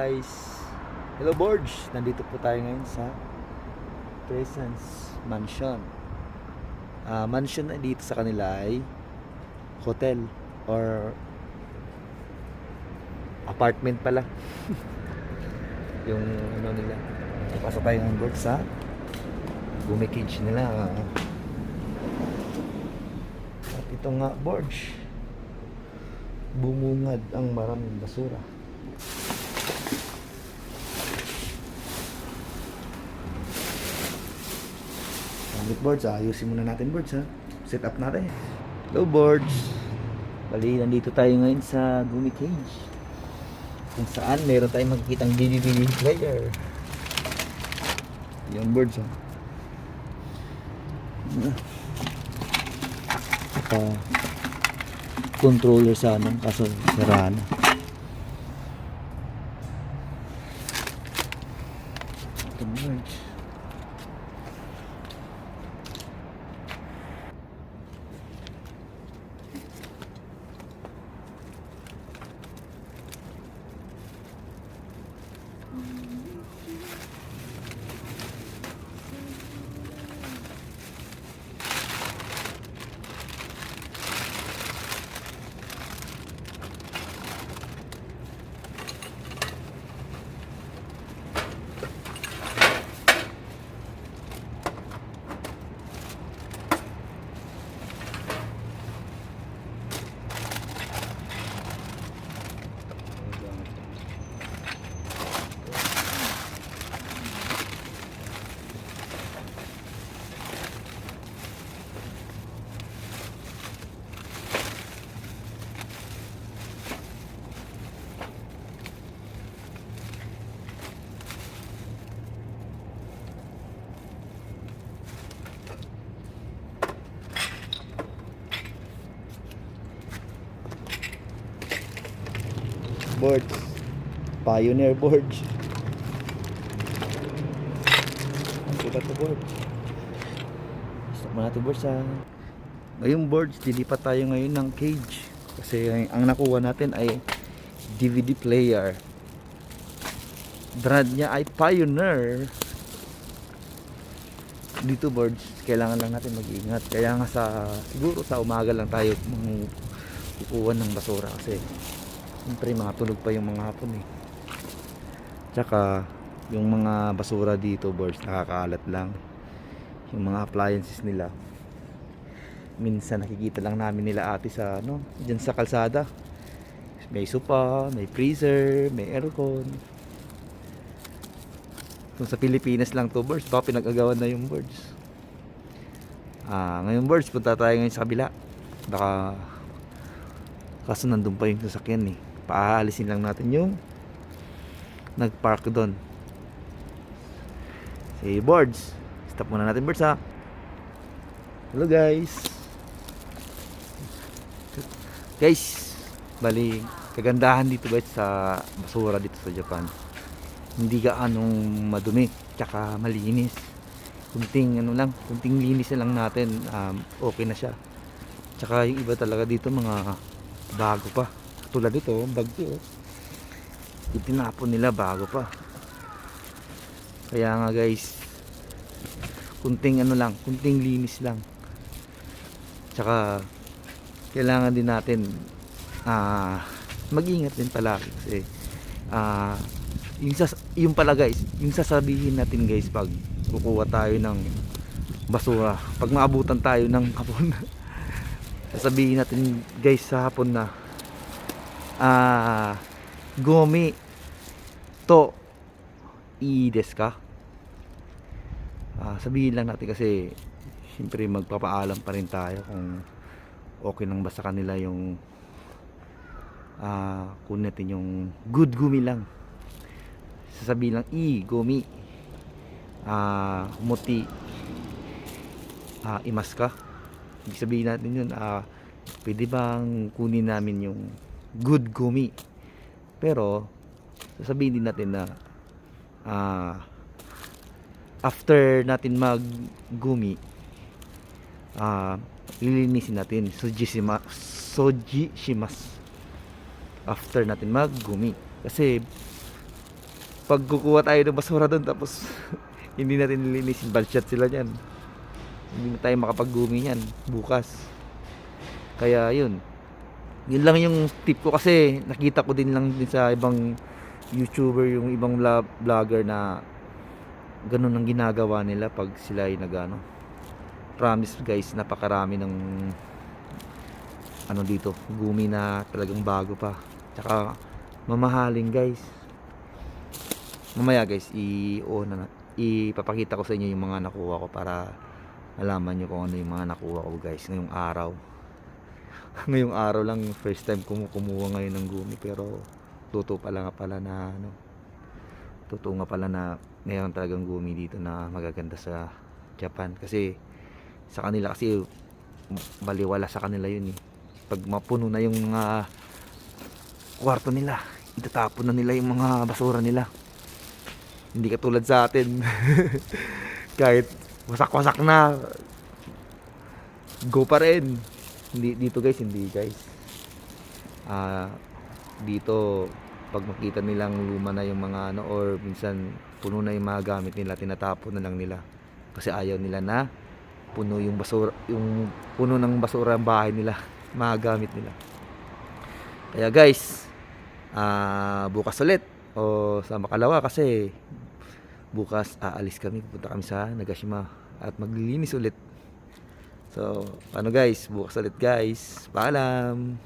guys. Hello Borge. Nandito po tayo ngayon sa Presence Mansion. Ah, Mansion na dito sa kanila ay Hotel Or Apartment pala. Yung ano nila. Pasok tayo ng Borge sa Bumikage nila. At ito nga Borge. Bumungad ang maraming basura Gamit boards, ah. ayusin muna natin boards ha. Set up natin. Hello boards. Bali, nandito tayo ngayon sa Gumi Cage. Kung saan meron tayong makikitang DVD player. Yan boards ha. Saka controller sana kaso sira na. Ito boards. pioneer boards ang kita to boards stop mo natin boards ha ngayong boards dilipat tayo ngayon ng cage. Kasi ang, nakuha natin ay DVD player. Brand niya ay pioneer. Dito boards kailangan lang natin mag-ingat. Kaya nga sa siguro sa umaga lang tayo kukuha ng basura kasi Siyempre mga pa yung mga hapon eh. Tsaka yung mga basura dito boys nakakaalat lang. Yung mga appliances nila. Minsan nakikita lang namin nila ate sa ano, diyan sa kalsada. May sopa, may freezer, may aircon. Kung sa Pilipinas lang to birds, baka pinag-agawan na yung birds. Ah, ngayon birds, punta tayo ngayon sa kabila. Baka kaso nandun pa yung sasakyan eh paalisin lang natin yung nagpark doon. Si boards. Stop muna natin boards ha? Hello guys. Guys bali kagandahan dito guys sa basura dito sa Japan. Hindi ka anong madumi tsaka malinis. Kunting ano lang kunting linis na lang natin um, okay na siya. Tsaka yung iba talaga dito mga bago pa tulad dito bag to oh. itinapon nila bago pa kaya nga guys kunting ano lang kunting linis lang tsaka kailangan din natin ah mag-ingat din palagi kasi ah yung, sas yung pala guys yung sasabihin natin guys pag kukuha tayo ng basura pag maabutan tayo ng hapon sasabihin natin guys sa hapon na ah gomi to i desu ka ah, sabihin lang natin kasi siyempre magpapaalam pa rin tayo kung okay nang ba sa kanila yung ah kunin natin yung good gumi lang. Sasabihin lang i gumi. Ah muti. Ah imas ka ibig sabihin natin yun ah pwede bang kunin namin yung good gumi. Pero sasabihin din natin na ah after natin mag gumi ah ilinisin natin sojishima sojishimas after natin mag gumi kasi pag kukuha tayo ng basura doon tapos hindi natin nilinisin balchat sila dyan hindi na tayo makapag-gumi yan bukas. Kaya yun yun lang yung tip ko kasi nakita ko din lang din sa ibang YouTuber yung ibang vlog- vlogger na ganun ang ginagawa nila pag sila ay nagano. Promise guys napakarami ng ano dito gumi na talagang bago pa. Tsaka mamahaling guys. Mamaya guys i o na ipapakita ko sa inyo yung mga nakuha ko para malaman nyo kung ano yung mga nakuha ko guys ngayong araw ngayong araw lang first time kumu kumuha ngayon ng gumi pero totoo pala nga pala na ano totoo nga pala na mayroon talagang gumi dito na magaganda sa Japan. Kasi sa kanila kasi baliwala sa kanila yun eh. Pag mapuno na yung mga kwarto nila itatapon na nila yung mga basura nila. Hindi katulad sa atin. Kahit wasak-wasak na go pa rin hindi dito guys hindi guys. Ah dito pag makita nilang luma na yung mga ano or minsan puno na yung mga gamit nila tinatapon na lang nila. Kasi ayaw nila na puno yung basura yung puno ng basura ang bahay nila mga gamit nila. Kaya guys ah bukas ulit. O sa Makalawa kasi bukas aalis kami pupunta kami sa Nagashima at maglilinis ulit so ano guys bukas ulit guys. Paalam